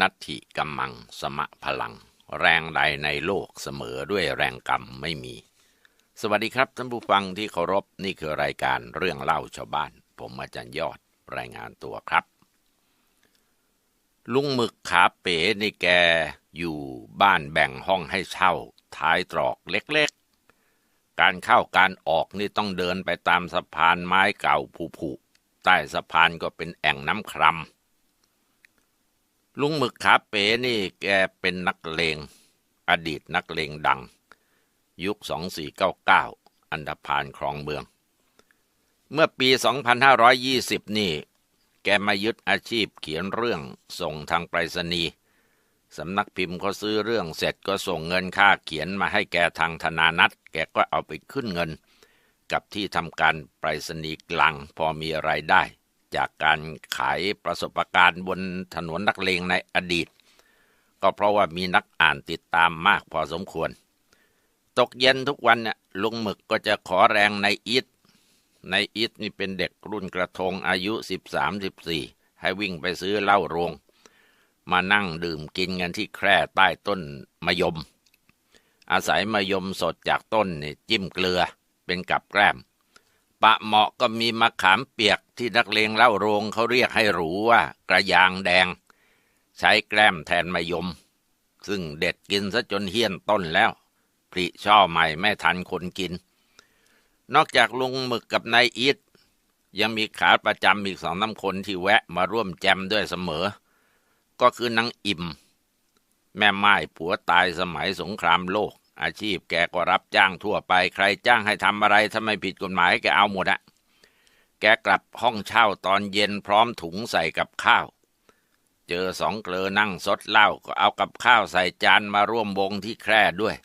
นัตถิกัมมังสมะพลัง แรงใดในโลกเสมอด้วยแรงกรรมไม่มี สวัสดีครับท่านผู้ฟังที่เคารพนี่คือรายการเรื่องเล่าชาวบ้าน ผมอาจารย์ยอดรายงานตัวครับ ลุงหมึกขาเป๋นี่แกอยู่บ้านแบ่งห้องให้เช่า ท้ายตรอกเล็กๆ การเข้าการออกนี่ต้องเดินไปตามสะพานไม้เก่าผุๆใต้สะพานก็เป็นแอ่งน้ำครำ ลุงหมึกขาเป๋นี่แกเป็นนักเลง อดีตนักเลงดัง ยุค 2499 อันดพานครองเมือง เมื่อปี 2520 นี่ แกมายึดอาชีพเขียนเรื่องส่งทางไปรษณีย์สำนักพิมพ์เขาซื้อเรื่องเสร็จก็ส่งเงินค่าเขียนมาให้แกทางธนานัตแกก็เอาไปขึ้นเงิน กับที่ทำการไปรษณีย์กลางพอมีไรายได้ จากการขายประสบการณ์บนถนนนักเลงในอดีต ก็เพราะว่ามีนักอ่านติดตามมากพอสมควร ตกเย็นทุกวันเนี่ยลุงหมึกก็จะขอแรงในอีทในอีทนี่เป็นเด็กรุ่นกระทงอายุ 13-14 ให้วิ่งไปซื้อเหล้าโรง มานั่งดื่มกินกันที่แคร่ใต้ต้นมะยม อาศัยมะยมสดจากต้นนี่จิ้มเกลือเป็นกับแกล้มปะเหมาะก็มีมะขามเปียก ที่นักเลงเล่าโรงเขาเรียกให้หรูว่ากระยางแดง ใช้แกล้มแทนมะยม ซึ่งเด็ดกินซะจนเฮี้ยนต้นแล้วผลิช่อใหม่ไม่ทันคนกิน นอกจากลุงหมึกกับนายอีทยังมีขาประจำอีกสองน้ำคนที่แวะมาร่วมแจมด้วยเสมอ ก็คือนางอิ่ม แม่ไม้ผัวตายสมัยสงครามโลก อาชีพแกก็รับจ้างทั่วไป ใครจ้างให้ทำอะไรถ้าไม่ผิดกฎหมายแกเอาหมดอะ แกกลับห้องเช่าตอนเย็นพร้อมถุงใส่กับข้าว เจอสองเกลอนั่งสดเหล้าก็เอากับข้าวใส่จานมาร่วมวงที่แคร่ด้วย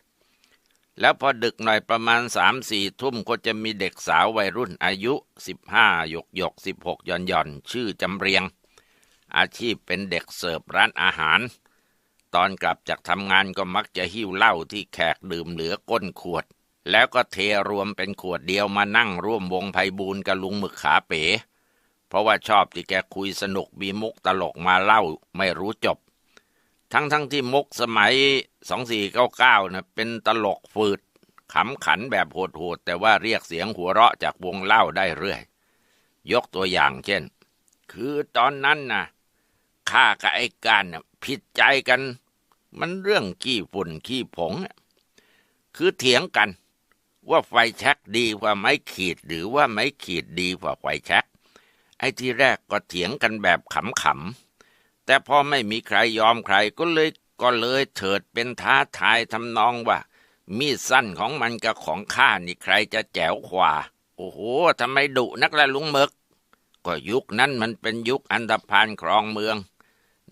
แล้วพอดึกหน่อยประมาณสามสี่ทุ่มก็จะมีเด็กสาววัยรุ่นอายุสิบห้าหยกหยกสิบหกย่อนย่อนชื่อจำเรียง อาชีพเป็นเด็กเสิร์ฟร้านอาหาร ตอนกลับจากทำงานก็มักจะหิ้วเหล้าที่แขกดื่มเหลือก้นขวด แล้วก็เทรวมเป็นขวดเดียวมานั่งร่วมวงไพบูลกับลุงหมึกขาเป๋ เพราะว่าชอบที่แกคุยสนุกมีมุกตลกมาเล่าไม่รู้จบ ทั้งทั้งที่มุกสมัย 2499นะเป็นตลกฝืดขำขันแบบโหดๆแต่ว่าเรียกเสียงหัวเราะจากวงเล่าได้เรื่อย ยกตัวอย่างเช่น คือตอนนั้นนะข้ากับไอ้การน่ะผิดใจกัน มันเรื่องขี้ฝุ่นขี้ผง คือเถียงกัน ว่าไฟแช็กดีกว่าไม้ขีด หรือว่าไม้ขีดดีกว่าไฟแช็กไอ้ที่แรกก็เถียงกันแบบขำๆแต่พอไม่มีใครยอมใครก็เลยก็เลยเถิดเป็นท้าทายทำนองว่า มีดสั้นของมันกับของข้านี่ใครจะแจ๋วกว่าโอ้โหทำไมดุนักละลุงเมกก็ยุคนั้นมันเป็นยุคอันธพาลครองเมือง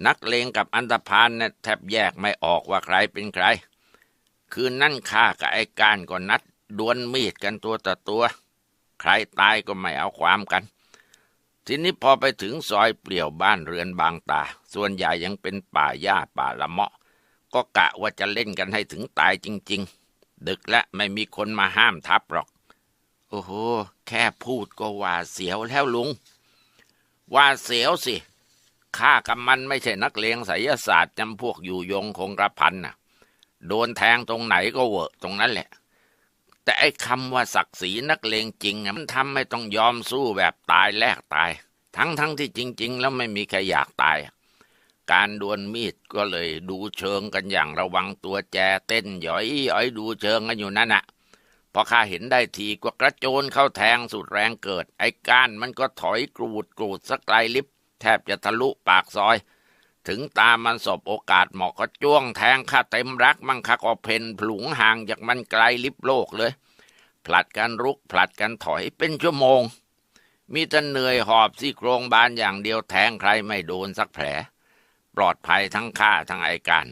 นักเลงกับอันตพานเนี่ยแทบแยกไม่ออกว่าใครเป็นใคร คืนนั่นข้ากับไอ้การก็นัด ดวลมีดกันตัวต่อตัว ใครตายก็ไม่เอาความกัน ทีนี้พอไปถึงซอยเปลี่ยวบ้านเรือนบางตา ส่วนใหญ่ยังเป็นป่าหญ้าป่าละเมาะ ก็กะว่าจะเล่นกันให้ถึงตายจริง ๆ ดึกและไม่มีคนมาห้ามทับหรอก โอ้โห แค่พูดก็ว่าเสียวแล้วลุง ว่าเสียวสิข้ากับมันไม่ใช่นักเลงไสยศาสตร์จำพวกอยู่ยงคงกระพันน่ะ โดนแทงตรงไหนก็เวอะตรงนั้นแหละ แต่ไอ้คำว่าศักดิ์ศรีนักเลงจริงมันทำให้ต้องยอมสู้แบบตายแลกตาย ทั้งทั้งที่จริง ๆ แล้วไม่มีใครอยากตาย การดวลมีดก็เลยดูเชิงกันอย่างระวังตัวแจเต้นหย่อยย้อยดูเชิงกันอยู่นั่นน่ะพอข้าเห็นได้ทีก็กระโจนเข้าแทงสุดแรงเกิด ไอ้ก้านมันก็ถอยกรูดกรูดสักไกลลิบแทบจะทะลุปากซอย ถึงตามันสบโอกาสเหมาะก็จ้วงแทงข้าเต็มรักมั่งคักอเพนผลุงห่างจากมันไกลลิบโลกเลย ผลัดกันรุกผลัดกันถอยเป็นชั่วโมง มีแต่เหนื่อยหอบซี่โครงบานอย่างเดียวแทงใครไม่โดนสักแผล ปลอดภัยทั้งข้าทั้งไอการ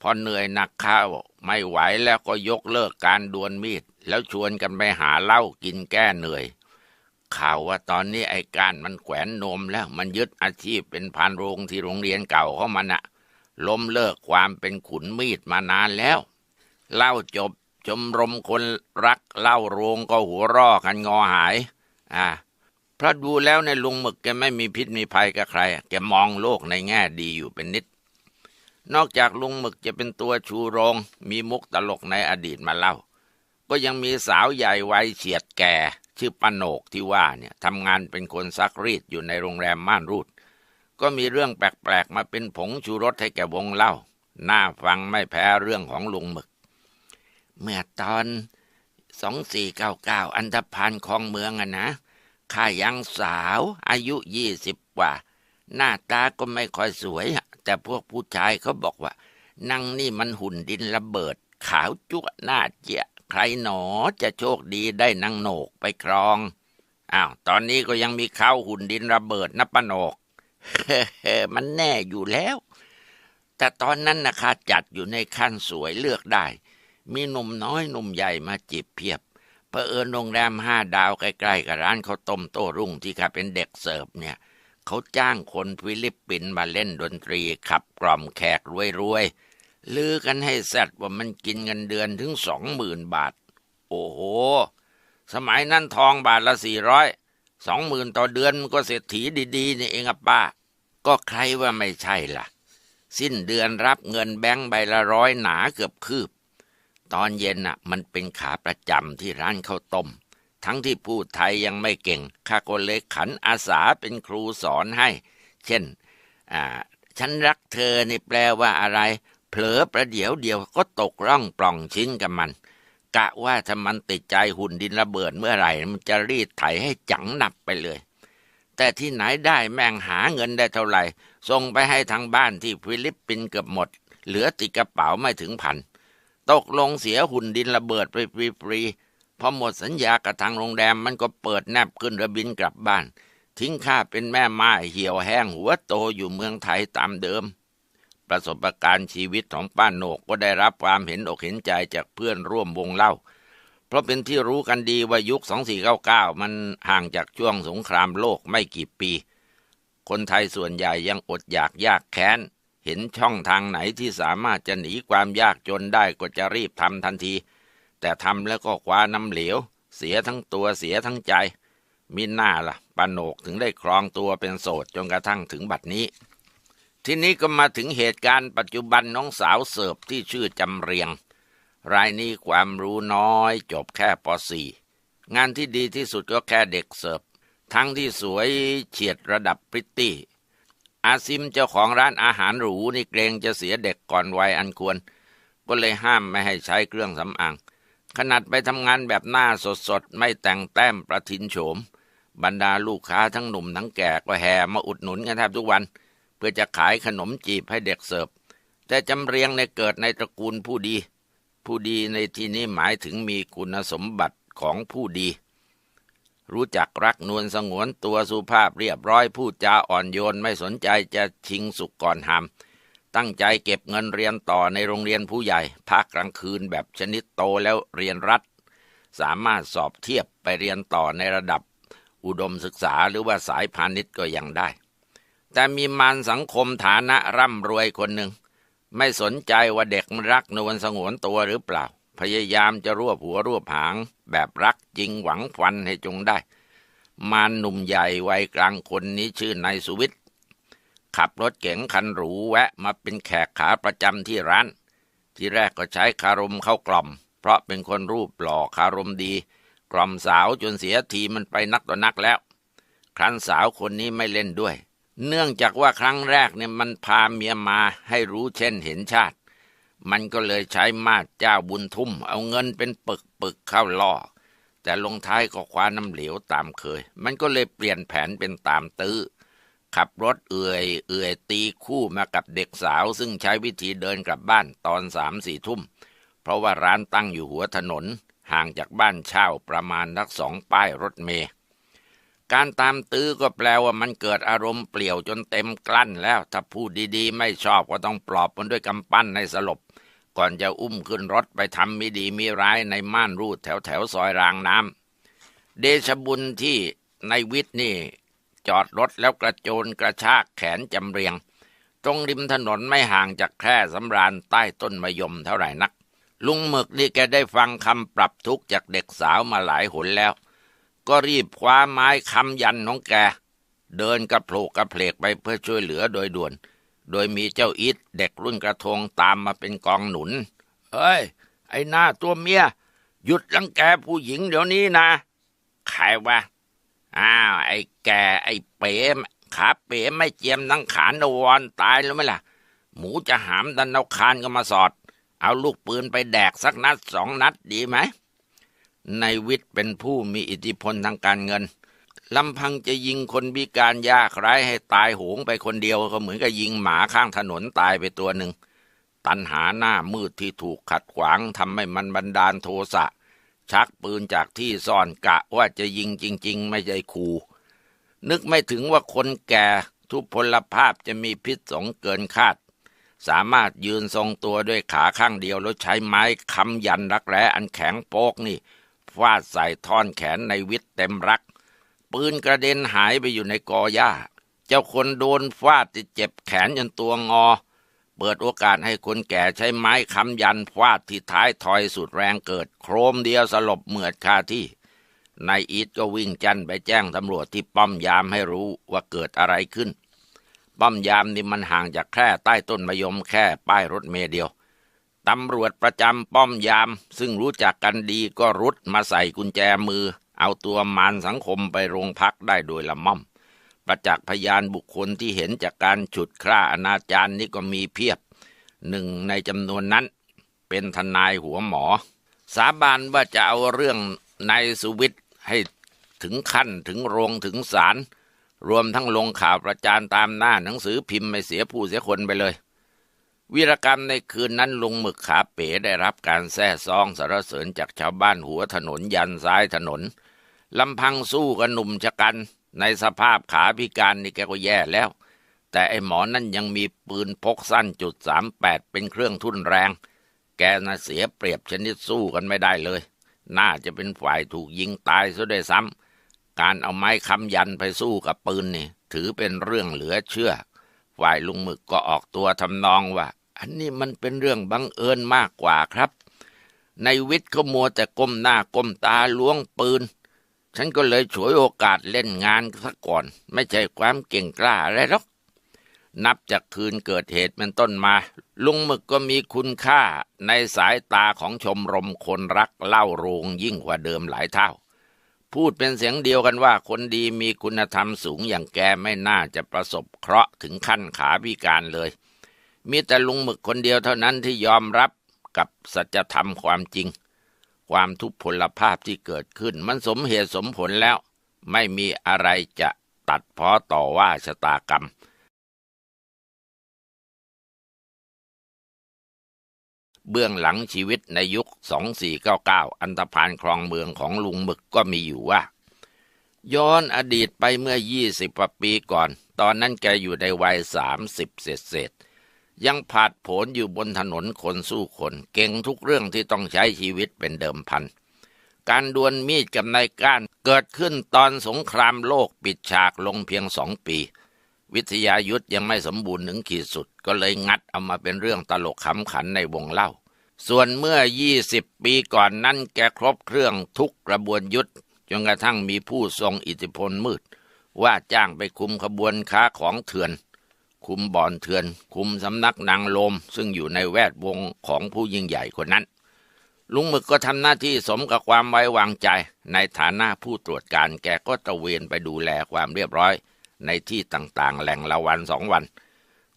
พอเหนื่อยหนักข้าวไม่ไหวแล้วก็ยกเลิกการดวลมีด แล้วชวนกันไปหาเหล้ากินแก้เหนื่อย ข่าวว่าตอนนี้ไอ้การมันแขวนนมแล้ว มันยึดอาชีพเป็นพานโรงที่โรงเรียนเก่าเขามันอะล้มเลิกความเป็นขุนมีดมานานแล้ว เล่าจบชมรมคนรักเล่าโรงก็หัวร่อกันงอหาย อ่าเพราะดูแล้วในลุงหมึกแกไม่มีพิษมีภัยกับใคร แกมองโลกในแง่ดีอยู่เป็นนิด นอกจากลุงหมึกจะเป็นตัวชูโรง มีมุกตลกในอดีตมาเล่า ก็ยังมีสาวใหญ่วัยเฉียดแก่ ชื่อปนโหนกที่ว่าเนี่ยทำงานเป็นคนซักรีดอยู่ในโรงแรมม่านรูด ก็มีเรื่องแปลกๆ มาเป็นผงชูรสให้แก่วงเล่า น่าฟังไม่แพ้เรื่องของลุงหมึก เมื่อตอนสองสี่เก้าเก้าอันธพาลของเมืองอะนะข้ายังสาวอายุยี่สิบกว่า หน้าตาก็ไม่ค่อยสวย แต่พวกผู้ชายเขาบอกว่า นั่งนี่มันหุ่นดินระเบิด ขาวจุ๊หน้าเจีย ใครหนอจะโชคดีได้นางโหนกไปครอง อ้าว ตอนนี้ก็ยังมีข้าวหุ่นดินระเบิดนะปะโหนกเฮ้มันแน่อยู่แล้ว แต่ตอนนั้นนะคะจัดอยู่ในขั้นสวยเลือกได้ มีหนุ่มน้อยหนุ่มใหญ่มาจีบเพียบเผอิญโรงแรมห้าดาวใกล้ๆกับร้านข้าวต้มโต้รุ่งที่ข้าเป็นเด็กเสิร์ฟเนี่ย เขาจ้างคนฟิลิปปินส์มาเล่นดนตรีขับกล่อมแขกรวยๆ ลือกันให้แซดว่ามันกินเงินเดือนถึงสองหมื่นบาท โอ้โห สมัยนั้นทองบาทละสี่ร้อยสองหมื่นต่อเดือนมันก็เศรษฐีดีๆนี่เองอะป้า ก็ใครว่าไม่ใช่ล่ะ สิ้นเดือนรับเงินแบงค์ใบละร้อยหนาเกือบคืบ ตอนเย็นน่ะ มันเป็นขาประจำที่ร้านข้าวต้ม ทั้งที่พูดไทยยังไม่เก่งข้าก็เลยขันอาสาเป็นครูสอนให้ เช่น อ่า ฉันรักเธอนี่แปลว่าอะไร เผลอประเดี๋ยวเดียวก็ตกร่องปล่องชิ้นกับมัน กะว่าถ้ามันติดใจหุ่นดินระเบิดเมื่อไหร่ มันจะรีดไถให้จังหนับไปเลย แต่ที่ไหนได้แม่งหาเงินได้เท่าไหร่ ส่งไปให้ทางบ้านที่ฟิลิปปินส์เกือบหมด เหลือติดกระเป๋าไม่ถึงพัน ตกลงเสียหุ่นดินระเบิดไปฟรีๆพอหมดสัญญากับทางโรงแรมมันก็เปิดแนบขึ้นระบินกลับบ้าน ทิ้งข้าเป็นแม่ไม้เหี่ยวแห้งหัวโตอยู่เมืองไทยตามเดิม ประสบการณ์ชีวิตของป้าโหนกก็ได้รับความเห็นอกเห็นใจจากเพื่อนร่วมวงเล่า เพราะเป็นที่รู้กันดีว่ายุค 2499 มันห่างจากช่วงสงครามโลกไม่กี่ปี คนไทยส่วนใหญ่ยังอดอยากยากแค้น เห็นช่องทางไหนที่สามารถจะหนีความยากจนได้ก็จะรีบทำทันที แต่ทำแล้วก็คว้าน้ำเหลว เสียทั้งตัวเสียทั้งใจมิน่าล่ะปาโหนกถึงได้ครองตัวเป็นโสดจนกระทั่งถึงบัดนี้ ทีนี้ก็มาถึงเหตุการณ์ปัจจุบันน้องสาวเสิร์ฟที่ชื่อจำเรียง รายนี้ความรู้น้อยจบแค่ป .4 งานที่ดีที่สุดก็แค่เด็กเสิร์ฟทั้งที่สวยเฉียดระดับพริตตี้ อาซิมเจ้าของร้านอาหารหรูนี่เกรงจะเสียเด็กก่อนวัยอันควร ก็เลยห้ามไม่ให้ใช้เครื่องสำอาง ขนาดไปทำงานแบบหน้าสดๆ ไม่แต่งแต้มประทินโฉม บรรดาลูกค้าทั้งหนุ่มทั้งแก่ก็แห่มาอุดหนุนกันแทบทุกวัน พื่อจะขายขนมจีบให้เด็กเสิร์ฟ แต่จำเรียงในเกิดในตระกูลผู้ดี ผู้ดีในที่นี้หมายถึงมีคุณสมบัติของผู้ดี รู้จักรักนวลสงวนตัวสุภาพเรียบร้อยพูดจาอ่อนโยนไม่สนใจจะชิงสุกก่อนหามตั้งใจเก็บเงินเรียนต่อในโรงเรียนผู้ใหญ่ ภาคกลางคืนแบบชนิดโตแล้วเรียนรัฐ สามารถสอบเทียบไปเรียนต่อในระดับ อุดมศึกษาหรือว่าสายพาณิชย์ก็ยังได้ แต่มีมารสังคมฐานะร่ำรวยคนหนึ่ง ไม่สนใจว่าเด็กมันรักนวลสงวนตัวหรือเปล่า พยายามจะรวบหัวรวบหาง แบบรักจริงหวังฟันให้จงได้ มารหนุ่มใหญ่วัยกลางคนนี้ชื่อนายสุวิทย์ขับรถเก๋งคันหรูแวะมาเป็นแขกขาประจำที่ร้าน ที่แรกก็ใช้คารมเข้ากล่อม เพราะเป็นคนรูปหล่อคารมดี กล่อมสาวจนเสียทีมันไปนักต่อนักแล้ว ครั้นสาวคนนี้ไม่เล่นด้วย เนื่องจากว่าครั้งแรกเนี่ยมันพาเมียมาให้รู้เช่นเห็นชาติ มันก็เลยใช้มาดเจ้าบุญทุ่ม เอาเงินเป็นปึกปึกๆเข้าล่อ แต่ลงท้ายก็คว้าน้ำเหลวตามเคย มันก็เลยเปลี่ยนแผนเป็นตามตื้อ ขับรถเอื่อย เอื่อยตีคู่มากับเด็กสาว ซึ่งใช้วิธีเดินกลับบ้านตอนสามสี่ทุ่ม เพราะว่าร้านตั้งอยู่หัวถนน ห่างจากบ้านเช่าประมาณนักสองป้ายรถเมล์ การตามตื้อก็แปลว่ามันเกิดอารมณ์เปลี่ยวจนเต็มกลั้นแล้ว ถ้าพูดดีๆ ไม่ชอบก็ต้องปลอบมันด้วยกำปั้นในสลบ ก่อนจะอุ้มขึ้นรถไปทำมิดีมีร้ายในม่านรูดแถวแถวซอยรางน้ำเดชบุญที่ในวิทย์นี่ จอดรถแล้วกระโจนกระชากแขนจำเรียง ตรงริมถนนไม่ห่างจากแคร่สำราญใต้ต้นมะยมเท่าไหร่นัก ลุงหมึกนี่แกได้ฟังคำปรับทุกข์จากเด็กสาวมาหลายหนแล้ว ก็รีบคว้าไม้คำยันของแก เดินกระโผลกกระเพลกไปเพื่อช่วยเหลือโดยด่วน โดยมีเจ้าอิดเด็กรุ่นกระทงตามมาเป็นกองหนุน เอ้ย ไอ้หน้าตัวเมีย หยุดรังแกผู้หญิงเดี๋ยวนี้นะใครวะอ้าวไอ้แกไอ้เป๋มขาเป๋ไม่เจียมนังขานวรตายแล้วไหมล่ะ หมูจะหามดันเอาคานก็มาสอด เอาลูกปืนไปแดกสักนัดสองนัดดีไหม ในวิทย์เป็นผู้มีอิทธิพลทางการเงินลำพังจะยิงคนพิการยากไร้ให้ตายโหงไปคนเดียวก็เหมือนกับยิงหมาข้างถนนตายไปตัวหนึ่ง ตันหาหน้ามืดที่ถูกขัดขวางทำให้มันบันดาลโทสะ ชักปืนจากที่ซ่อนกะว่าจะยิงจริง ๆ ไม่ใช่ขู่นึกไม่ถึงว่าคนแก่ทุพพลภาพจะมีพิษสงเกินคาด สามารถยืนทรงตัวด้วยขาข้างเดียวแล้วใช้ไม้ค้ำยันรักแร้อันแข็งโป๊กนี่ ฟาดใส่ท่อนแขนในวิทย์เต็มรัก ปืนกระเด็นหายไปอยู่ในกอหญ้า เจ้าคนโดนฟาดติดเจ็บแขนจนตัวงอ เปิดโอกาสให้คนแก่ใช้ไม้ค้ำยันฟาดที่ท้ายถอยสุดแรงเกิด โครมเดียวสลบเหมือดคาที่นายอีทก็วิ่งจันไปแจ้งตำรวจที่ป้อมยามให้รู้ว่าเกิดอะไรขึ้น ป้อมยามนี่มันห่างจากแค่ใต้ต้นมะยมแค่ป้ายรถเมล์เดียว ตำรวจประจำป้อมยาม ซึ่งรู้จักกันดีก็รุดมาใส่กุญแจมือ เอาตัวมารสังคมไปโรงพักได้โดยละม่อม ประจักษ์พยานบุคคลที่เห็นจากการฉุดคร่าอนาจารนี่ก็มีเพียบ หนึ่งในจำนวนนั้น เป็นทนายหัวหมอ สาบานว่าจะเอาเรื่องนายสุวิทย์ให้ถึงขั้นถึงโรงถึงศาลรวมทั้งลงข่าวประจานตามหน้าหนังสือพิมพ์ไม่เสียผู้เสียคนไปเลย วีรกรรมในคืนนั้นลุงหมึกขาเป๋ได้รับการแซ่ซองสรรเสริญจากชาวบ้านหัวถนนยันซ้ายถนนลำพังสู้กับหนุ่มชะกัน ในสภาพขาพิการนี่แกก็แย่แล้ว แต่ไอ้หมอนั่นยังมีปืนพกสั้นจุดสามแปดเป็นเครื่องทุ่นแรง แกน่ะเสียเปรียบชนิดสู้กันไม่ได้เลย น่าจะเป็นฝ่ายถูกยิงตายซะด้วยซ้ำการเอาไม้ค้ำยันไปสู้กับปืนนี่ถือเป็นเรื่องเหลือเชื่อ ฝ่ายลุงหมึกก็ออกตัวทำนองว่า อันนี้มันเป็นเรื่องบังเอิญมากกว่าครับ ในวิทย์เขามัวแต่ก้มหน้าก้มตาล้วงปืน ฉันก็เลยฉวยโอกาสเล่นงานซะก่อน ไม่ใช่ความเก่งกล้าอะไรหรอกนับจากคืนเกิดเหตุเป็นต้นมา ลุงหมึกก็มีคุณค่าในสายตาของชมรมคนรักเล่าโรงยิ่งกว่าเดิมหลายเท่า พูดเป็นเสียงเดียวกันว่าคนดีมีคุณธรรมสูงอย่างแกไม่น่าจะประสบเคราะห์ถึงขั้นขาพิการเลย มีแต่ลุงหมึกคนเดียวเท่านั้นที่ยอมรับกับสัจธรรมความจริง ความทุพพลภาพที่เกิดขึ้น มันสมเหตุสมผลแล้ว ไม่มีอะไรจะตัดพ้อต่อว่าชะตากรรม เบื้องหลังชีวิตในยุค 2499 อันธพาลครองเมืองของลุงหมึกก็มีอยู่ว่า ย้อนอดีตไปเมื่อ 20กว่าปีก่อน ตอนนั้นแกอยู่ในวัย 30 เศษเศษๆยังผาดโผนอยู่บนถนนคนสู้คน เก่งทุกเรื่องที่ต้องใช้ชีวิตเป็นเดิมพัน การดวลมีดกับนายก้านเกิดขึ้นตอนสงครามโลกปิดฉากลงเพียงสองปี วิทยายุทธยังไม่สมบูรณ์ถึงขีดสุด ก็เลยงัดเอามาเป็นเรื่องตลกขำขันในวงเล่า ส่วนเมื่อ 20 ปีก่อนนั้นแกครบเครื่องทุกกระบวนยุทธจนกระทั่งมีผู้ทรงอิทธิพลมืด ว่าจ้างไปคุมขบวนค้าของเถื่อน คุมบ่อนเถื่อน คุมสำนักนางลม ซึ่งอยู่ในแวดวงของผู้ยิ่งใหญ่คนนั้น ลุงหมึกก็ทำหน้าที่สมกับความไว้วางใจ ในฐานะผู้ตรวจการแกก็ตระเวนไปดูแลความเรียบร้อย ในที่ต่างๆ แหล่งละวันสองวัน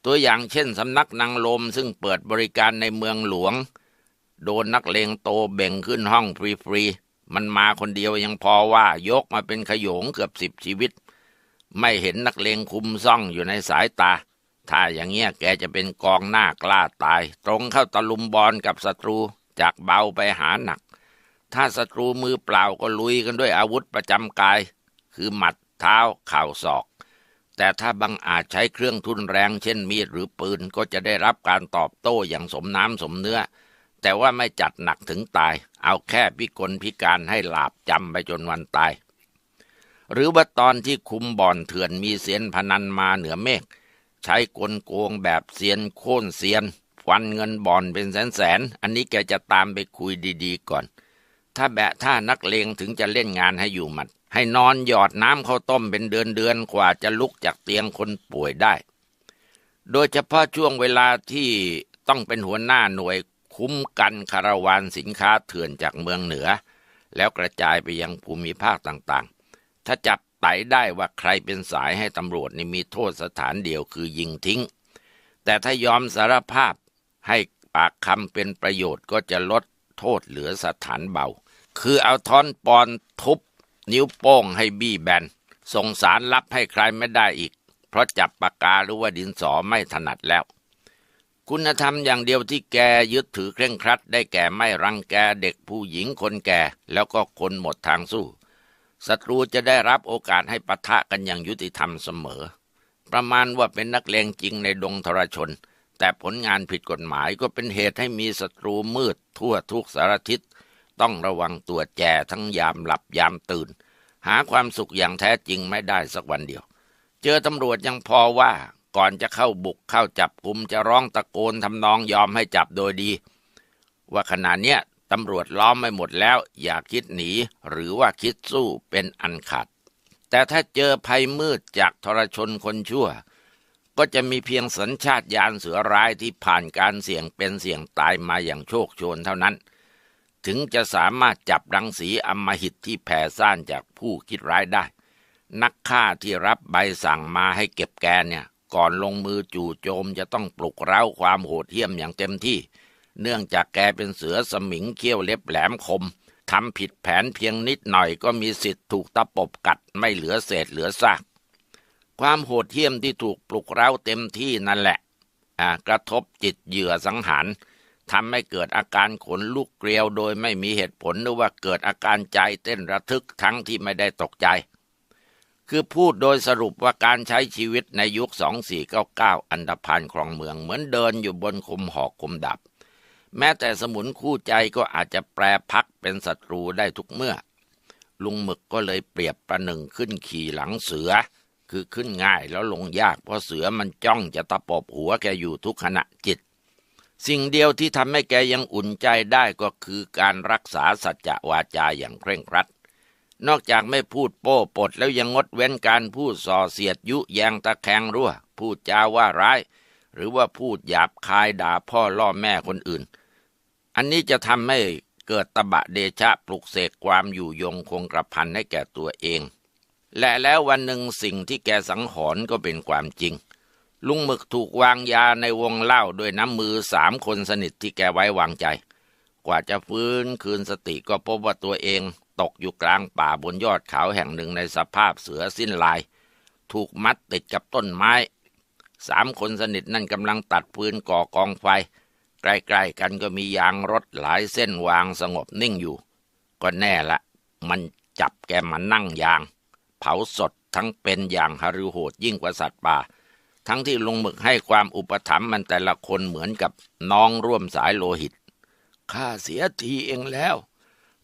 ตัวอย่างเช่นสำนักนางลมซึ่งเปิดบริการในเมืองหลวง โดนนักเลงโตเบ่งขึ้นห้องฟรีๆมันมาคนเดียวยังพอว่ายกมาเป็นขยงเกือบสิบชีวิต ไม่เห็นนักเลงคุมซ่องอยู่ในสายตา ถ้าอย่างเงี้ยแกจะเป็นกองหน้ากล้าตาย ตรงเข้าตะลุมบอลกับศัตรูจากเบาไปหาหนัก ถ้าศัตรูมือเปล่าก็ลุยกันด้วยอาวุธประจำกาย คือหมัดเท้าเข่าศอก แต่ถ้าบังอาจใช้เครื่องทุนแรงเช่นมีดหรือปืนก็จะได้รับการตอบโต้อย่างสมน้ำสมเนื้อ แต่ว่าไม่จัดหนักถึงตาย เอาแค่พิกลพิการให้หลาบจำไปจนวันตาย หรือว่าตอนที่คุมบ่อนเถื่อนมีเสียนพนันมาเหนือเมฆใช้กลโกงแบบเซียนโค่นเซียนฟันเงินบ่อนเป็นแสนแสนอันนี้แกจะตามไปคุยดีๆก่อน ถ้าแบะถ้านักเลงถึงจะเล่นงานให้อยู่หมัด ให้นอนหยอดน้ำข้าวต้มเป็นเดือนๆกว่าจะลุกจากเตียงคนป่วยได้ โดยเฉพาะช่วงเวลาที่ต้องเป็นหัวหน้าหน่วยคุ้มกันคาราวานสินค้าเถื่อนจากเมืองเหนือ แล้วกระจายไปยังภูมิภาคต่างๆ ถ้าจับไต่ได้ว่าใครเป็นสายให้ตำรวจนี่มีโทษสถานเดียวคือยิงทิ้ง แต่ถ้ายอมสารภาพให้ปากคำเป็นประโยชน์ก็จะลดโทษเหลือสถานเบา คือเอาท่อนปอนทุบ นิ้วโป้งให้บี้แบน ส่งสารรับให้ใครไม่ได้อีก เพราะจับปากกาหรือว่าดินสอไม่ถนัดแล้ว คุณธรรมอย่างเดียวที่แกยึดถือเคร่งครัด ได้แก่ไม่รังแกเด็กผู้หญิงคนแก่ แล้วก็คนหมดทางสู้ศัตรูจะได้รับโอกาสให้ปะทะกันอย่างยุติธรรมเสมอ ประมาณว่าเป็นนักเลงจริงในดงทรชน แต่ผลงานผิดกฎหมายก็เป็นเหตุให้มีศัตรูมืดทั่วทุกสารทิศ ต้องระวังตัวแจทั้งยามหลับยามตื่น หาความสุขอย่างแท้จริงไม่ได้สักวันเดียว เจอตำรวจยังพอว่าก่อนจะเข้าบุกเข้าจับกลุ่มจะร้องตะโกนทำนองยอมให้จับโดยดี ว่าขณะเนี้ยตำรวจล้อมไม่หมดแล้ว อย่าคิดหนีหรือว่าคิดสู้เป็นอันขาดแต่ถ้าเจอภัยมืดจากทรชนคนชั่ว ก็จะมีเพียงสัญชาตญาณเสือร้ายที่ผ่านการเสี่ยงเป็นเสี่ยงตายมาอย่างโชคโชนเท่านั้น ถึงจะสามารถจับรังสีอำมหิตที่แผ่ซ่านจากผู้คิดร้ายได้ นักฆ่าที่รับใบสั่งมาให้เก็บแกนเนี่ย ก่อนลงมือจู่โจมจะต้องปลุกเร้าความโหดเหี้ยมอย่างเต็มที่ เนื่องจากแกเป็นเสือสมิงเขี้ยวเล็บแหลมคมทำผิดแผนเพียงนิดหน่อยก็มีสิทธิ์ถูกตะปบกัดไม่เหลือเศษเหลือซากความโหดเหี้ยมที่ถูกปลุกเร้าเต็มที่นั่นแหละกระทบจิตเหยื่อสังหาร ทำให้เกิดอาการขนลุกเกลียวโดยไม่มีเหตุผลหรือว่าเกิดอาการใจเต้นระทึกทั้งที่ไม่ได้ตกใจ คือพูดโดยสรุปว่าการใช้ชีวิตในยุค 2499 อันดพานครองเมืองเหมือนเดินอยู่บนคมหอกคมดับ แม้แต่สมุนคู่ใจก็อาจจะแปรพักเป็นศัตรูได้ทุกเมื่อ ลุงหมึกก็เลยเปรียบประหนึ่งขึ้นขี่หลังเสือ คือขึ้นง่ายแล้วลงยากเพราะเสือมันจ้องจะตะปบหัวแกอยู่ทุกขณะจิต สิ่งเดียวที่ทำให้แกยังอุ่นใจได้ก็คือการรักษาสัจจะวาจาอย่างเคร่งครัด นอกจากไม่พูดโป้ปดแล้วยังงดเว้นการพูดส่อเสียดยุแยงตะแคงรั่ว พูดจาว่าร้าย หรือว่าพูดหยาบคายด่าพ่อล่อแม่คนอื่น อันนี้จะทำให้เกิดตบะเดชะปลุกเสกความอยู่ยงคงกระพันให้แก่ตัวเอง และแล้ววันหนึ่งสิ่งที่แกสังหรณ์ก็เป็นความจริง ลุงหมึกถูกวางยาในวงเล่าด้วยน้ำมือสามคนสนิทที่แกไว้วางใจ กว่าจะฟื้นคืนสติก็พบว่าตัวเอง ตกอยู่กลางป่าบนยอดเขาแห่งหนึ่งในสภาพเสือสิ้นลาย ถูกมัดติดกับต้นไม้ สามคนสนิทนั่นกำลังตัดปืนก่อกองไฟ ใกล้ๆกันก็มียางรถหลายเส้นวางสงบนิ่งอยู่ ก็แน่ละมันจับแกมานั่งยาง เผาสดทั้งเป็นอย่างฮารุโหดยิ่งกว่าสัตว์ป่า ทั้งที่ลงหมึกให้ความอุปถัมภ์มันแต่ละคนเหมือนกับน้องร่วมสายโลหิตข้าเสียทีเองแล้ว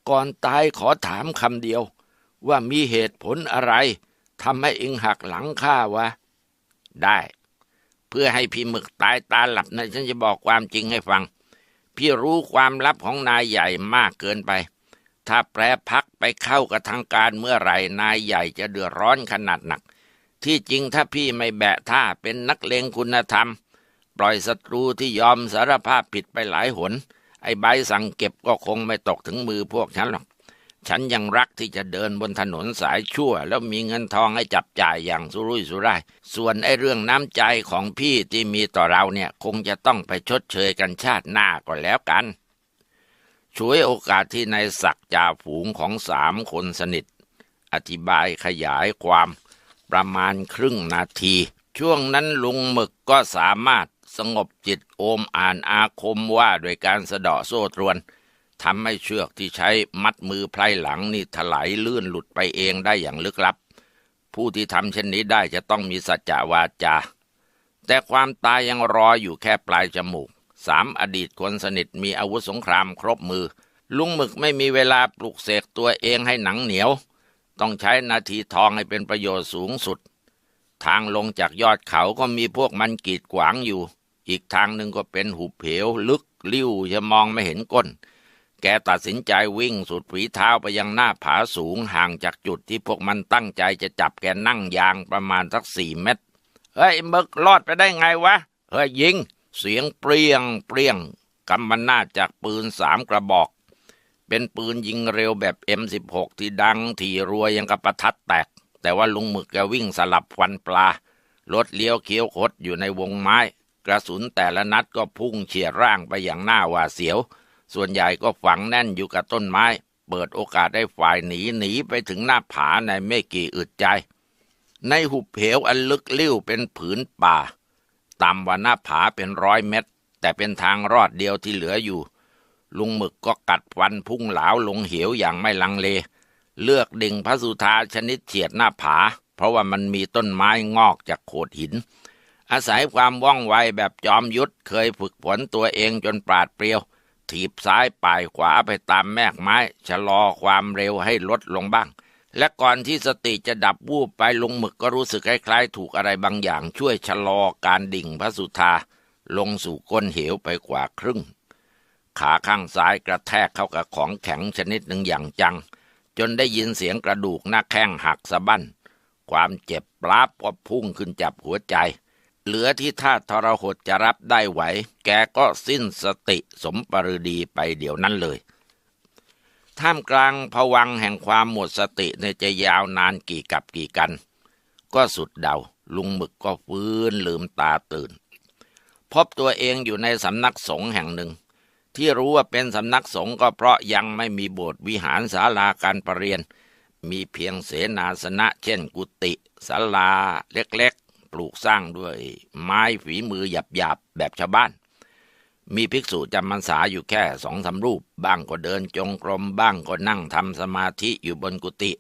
ก่อนตายขอถามคำเดียว ว่ามีเหตุผลอะไรทำให้เองหักหลังข้าวะ ได้ เพื่อให้พี่หมึกตายตาหลับนะฉันจะบอกความจริงให้ฟัง พี่รู้ความลับของนายใหญ่มากเกินไป ถ้าแปรพักไปเข้ากับทางการเมื่อไหร่นายใหญ่จะเดือดร้อนขนาดหนัก ที่จริงถ้าพี่ไม่แบะท่าเป็นนักเลงคุณธรรม ปล่อยศัตรูที่ยอมสารภาพผิดไปหลายหน ไอ้ใบสั่งเก็บก็คงไม่ตกถึงมือพวกฉันหรอก ฉันยังรักที่จะเดินบนถนนสายชั่ว แล้วมีเงินทองให้จับจ่ายอย่างสุรุ่ยสุร่าย ส่วนไอ้เรื่องน้ำใจของพี่ที่มีต่อเราเนี่ยคงจะต้องไปชดเชยกันชาติหน้าก็แล้วกันช่วยโอกาสที่ในศักจ่าฝูงของสามคนสนิท อธิบายขยายความ ประมาณครึ่งนาที ช่วงนั้นลุงหมึกก็สามารถสงบจิตโอมอ่านอาคมว่าโดยการสะเดาะโซ่ตรวนทำให้เชือกที่ใช้มัดมือไพรหลังนี่ถลายลื่นหลุดไปเองได้อย่างลึกลับ ผู้ที่ทำเช่นนี้ได้จะต้องมีสัจจวาจา แต่ความตายยังรออยู่แค่ปลายจมูกสามอดีตคนสนิทมีอาวุธสงครามครบมือ ลุงหมึกไม่มีเวลาปลุกเสกตัวเองให้หนังเหนียว ต้องใช้นาทีทองให้เป็นประโยชน์สูงสุด ทางลงจากยอดเขาก็มีพวกมันกีดขวางอยู่ อีกทางหนึ่งก็เป็นหุบเหวลึกลิ้วจะมองไม่เห็นก้น แกตัดสินใจวิ่งสุดฝีเท้าไปยังหน้าผาสูงห่างจากจุดที่พวกมันตั้งใจจะจับแกนั่งยางประมาณสักสี่เมตร เฮ้ยมึกรอดไปได้ไงวะ เฮ้ยยิง เสียงเปรี้ยงเปรี้ยงกำมันนาจจากปืนสามกระบอก เป็นปืนยิงเร็วแบบ M16 ที่ดังที่รัวยังกับประทัดแตก แต่ว่าลุงหมึกแกวิ่งสลับฟันปลารถเลี้ยวเคี้ยวคดอยู่ในวงไม้ กระสุนแต่ละนัดก็พุ่งเฉียดร่างไปอย่างหน้าหวาดเสียว ส่วนใหญ่ก็ฝังแน่นอยู่กับต้นไม้ เปิดโอกาสให้ฝ่ายหนีหนีไปถึงหน้าผาในไม่กี่อึดใจ ในหุบเหวอันลึกลิ้วเป็นผืนป่าต่ำกว่าหน้าผาเป็นร้อยเมตร แต่เป็นทางรอดเดียวที่เหลืออยู่ ลุงหมึกก็กัดฟันพุ่งเหลาลงเหวอย่างไม่ลังเล เลือกดิ่งพระสุธาชนิดเฉียดหน้าผา เพราะว่ามันมีต้นไม้งอกจากโขดหิน อาศัยความว่องไวแบบจอมยุทธเคยฝึกฝนตัวเองจนปราดเปรียว ถีบซ้ายป่ายขวาไปตามแมกไม้ ชะลอความเร็วให้ลดลงบ้าง และก่อนที่สติจะดับวูบไปลุงหมึกก็รู้สึกคล้ายๆ ถูกอะไรบางอย่างช่วยชะลอการดิ่งพระสุธาลงสู่ก้นเหวไปกว่าครึ่ง ขาข้างซ้ายกระแทกเข้ากับของแข็งชนิดหนึ่งอย่างจัง จนได้ยินเสียงกระดูกหน้าแข้งหักสะบั้น ความเจ็บปราบก็พุ่งขึ้นจับหัวใจ เหลือที่ท่าทรหดจะรับได้ไหว แกก็สิ้นสติสมปรือดีไปเดี๋ยวนั้นเลยท่ามกลางผวังแห่งความหมดสติในจะยาวนานกี่กับกี่กัน ก็สุดเดา ลุงหมึกก็ฟื้นลืมตาตื่น พบตัวเองอยู่ในสำนักสงฆ์แห่งหนึ่ง ที่รู้ว่าเป็นสำนักสงฆ์ก็เพราะยังไม่มีโบสถ์วิหารศาลาการประเรียน มีเพียงเสนาสนะ เช่นกุฏิศาลาเล็กๆ ปลูกสร้างด้วยไม้ฝีมือหยาบๆ แบบชาวบ้าน มีภิกษุจำพรรษาอยู่แค่สองสารูป บ้างก็เดินจงกรม บ้างก็นั่งทำสมาธิอยู่บนกุฏิ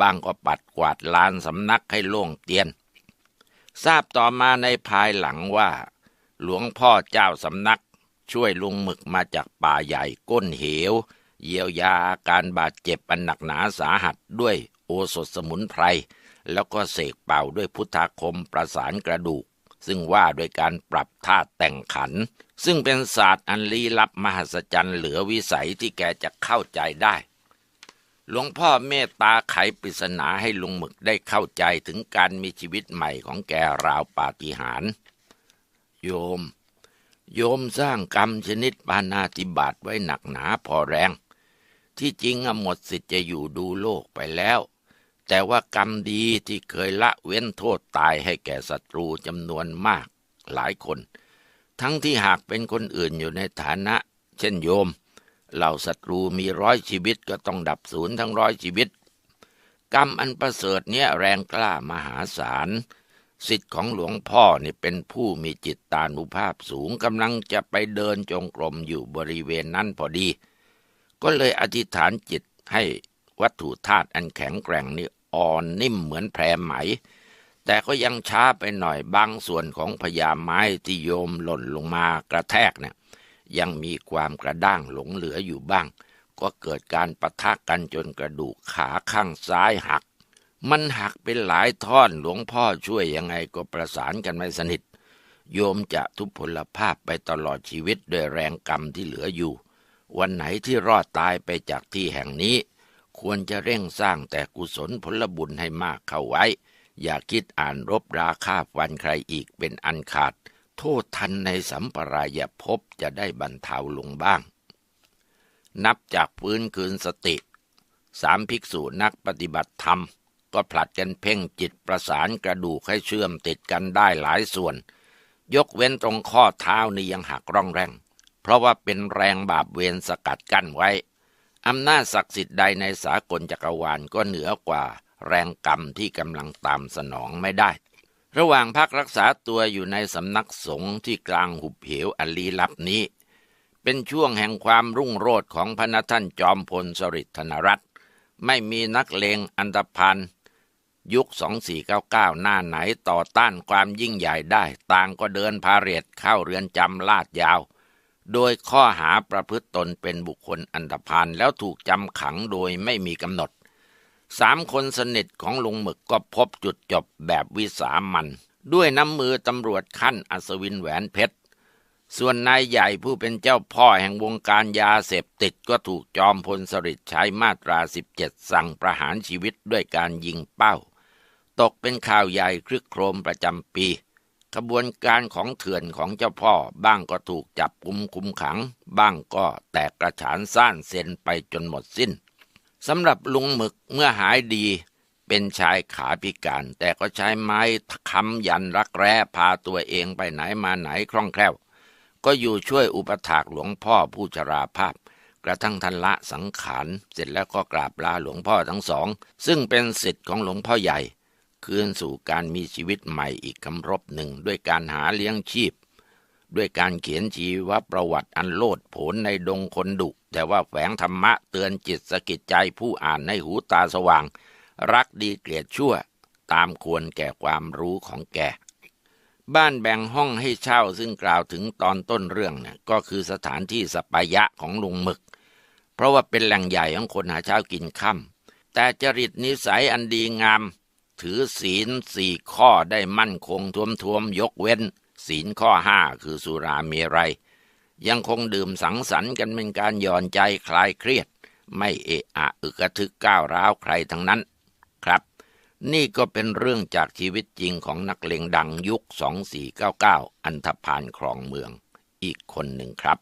บ้างก็ปัดกวาดลานสำนักให้โล่งเตียน ทราบต่อมาในภายหลังว่า หลวงพ่อเจ้าสำนัก ช่วยลุงหมึกมาจากป่าใหญ่ก้นเหว เยียวยาอาการบาดเจ็บอันหนักหนาสาหัสด้วยโอสถสมุนไพร แล้วก็เสกเป่าด้วยพุทธาคมประสานกระดูก ซึ่งว่าโดยการปรับท่าแต่งขัน ซึ่งเป็นศาสตร์อันลี้ลับมหัศจรรย์เหลือวิสัยที่แกจะเข้าใจได้หลวงพ่อเมตตาไขปริศนาให้ลุงหมึกได้เข้าใจถึงการมีชีวิตใหม่ของแกราวปาฏิหาริย์โยม โยมสร้างกรรมชนิดปานาติบาตไว้หนักหนาพอแรง ที่จริงอะหมดสิทธิ์จะอยู่ดูโลกไปแล้ว แต่ว่ากรรมดีที่เคยละเว้นโทษตายให้แก่ศัตรูจำนวนมากหลายคน ทั้งที่หากเป็นคนอื่นอยู่ในฐานะ เช่นโยม เหล่าศัตรูมีร้อยชีวิตก็ต้องดับศูนย์ทั้งร้อยชีวิต กรรมอันประเสริฐเนี้ยแรงกล้ามหาศาล สิทธิ์ของหลวงพ่อนี่เป็นผู้มีจิตตานุภาพสูงกำลังจะไปเดินจงกรมอยู่บริเวณนั้นพอดี ก็เลยอธิษฐานจิตให้วัตถุธาตุอันแข็งแกร่งนี่อ่อนนิ่มเหมือนแพรไหม แต่ก็ยังช้าไปหน่อยบางส่วนของพญาไม้ที่โยมหล่นลงมากระแทกเนี่ยยังมีความกระด้างหลงเหลืออยู่บ้าง ก็เกิดการปะทะกันจนกระดูกขาข้างซ้ายหัก มันหักเป็นหลายท่อนหลวงพ่อช่วยยังไงก็ประสานกันไม่สนิท โยมจะทุพพลภาพไปตลอดชีวิตด้วยแรงกรรมที่เหลืออยู่ วันไหนที่รอดตายไปจากที่แห่งนี้ ควรจะเร่งสร้างแต่กุศลผลบุญให้มากเข้าไว้ อย่าคิดอ่านรบราฆ่าฟันใครอีกเป็นอันขาด โทษทันในสัมปรายภพจะได้บรรเทาลงบ้าง นับจากฟื้นคืนสติ สามภิกษุนักปฏิบัติธรรม ก็ผลัดกันเพ่งจิตประสานกระดูกให้เชื่อมติดกันได้หลายส่วน ยกเว้นตรงข้อเท้านี่ยังหักร่องแรง เพราะว่าเป็นแรงบาปเวรสกัดกั้นไว้ อำนาจศักดิ์สิทธิ์ใดในสากลจักรวาลก็เหนือกว่าแรงกรรมที่กำลังตามสนองไม่ได้ ระหว่างพักรักษาตัวอยู่ในสำนักสงฆ์ที่กลางหุบเหวอันลี้ลับนี้ เป็นช่วงแห่งความรุ่งโรจน์ของพระนท่านจอมพลสฤษดิ์ธนรัตน์ไม่มีนักเลงอันธพาล ยุค 2499 หน้าไหนต่อต้านความยิ่งใหญ่ได้ ต่างก็เดินพาเรดเข้าเรือนจำลาดยาว โดยข้อหาประพฤติตนเป็นบุคคลอันธพาลแล้วถูกจำขังโดยไม่มีกำหนด สามคนสนิทของลุงหมึกก็พบจุดจบแบบวิสามัน ด้วยน้ำมือตำรวจขั้นอัศวินแหวนเพชร ส่วนนายใหญ่ผู้เป็นเจ้าพ่อแห่งวงการยาเสพติดก็ถูกจอมพลสฤษดิ์ใช้มาตรา 17 สั่งประหารชีวิตด้วยการยิงเป้า ตกเป็นข่าวใหญ่ครึกโครมประจำปี ขบวนการของเถื่อนของเจ้าพ่อ บ้างก็ถูกจับกุมคุมขัง บ้างก็แตกกระฉานซ่านเซนไปจนหมดสิ้นสำหรับลุงหมึกเมื่อหายดี เป็นชายขาพิการ แต่ก็ใช้ไม้ค้ำยันรักแร้พาตัวเองไปไหนมาไหนคล่องแคล่ว ก็อยู่ช่วยอุปถากหลวงพ่อผู้ชราภาพกระทั่งทันละสังขาร เสร็จแล้วก็กราบลาหลวงพ่อทั้งสอง ซึ่งเป็นสิทธิ์ของหลวงพ่อใหญ่ คืนสู่การมีชีวิตใหม่อีกคำรบหนึ่งด้วยการหาเลี้ยงชีพ ด้วยการเขียนชีวประวัติอันโลดโผนในดงคนดุ แต่ว่าแฝงธรรมะเตือนจิตสกิดใจผู้อ่านในหูตาสว่าง รักดีเกลียดชั่ว ตามควรแก่ความรู้ของแกบ้านแบ่งห้องให้เช่าซึ่งกล่าวถึงตอนต้นเรื่องเนี่ยก็คือสถานที่สปายะของลุงหมึก เพราะว่าเป็นแหล่งใหญ่ของคนหาเช้ากินค่ำแต่จริตนิสัยอันดีงาม ถือศีลสี่ข้อได้มั่นคงทวมทวมๆยกเว้น ศีลข้อห้าคือสุราเมรัย ยังคงดื่มสังสรรค์กันเป็นการหย่อนใจคลายเครียด ไม่เอะอะอึกกระทึกก้าวร้าวใครทั้งนั้นครับ นี่ก็เป็นเรื่องจากชีวิตจริงของนักเลงดังยุค 2499 อันธพาลครองเมือง อีกคนหนึ่งครับ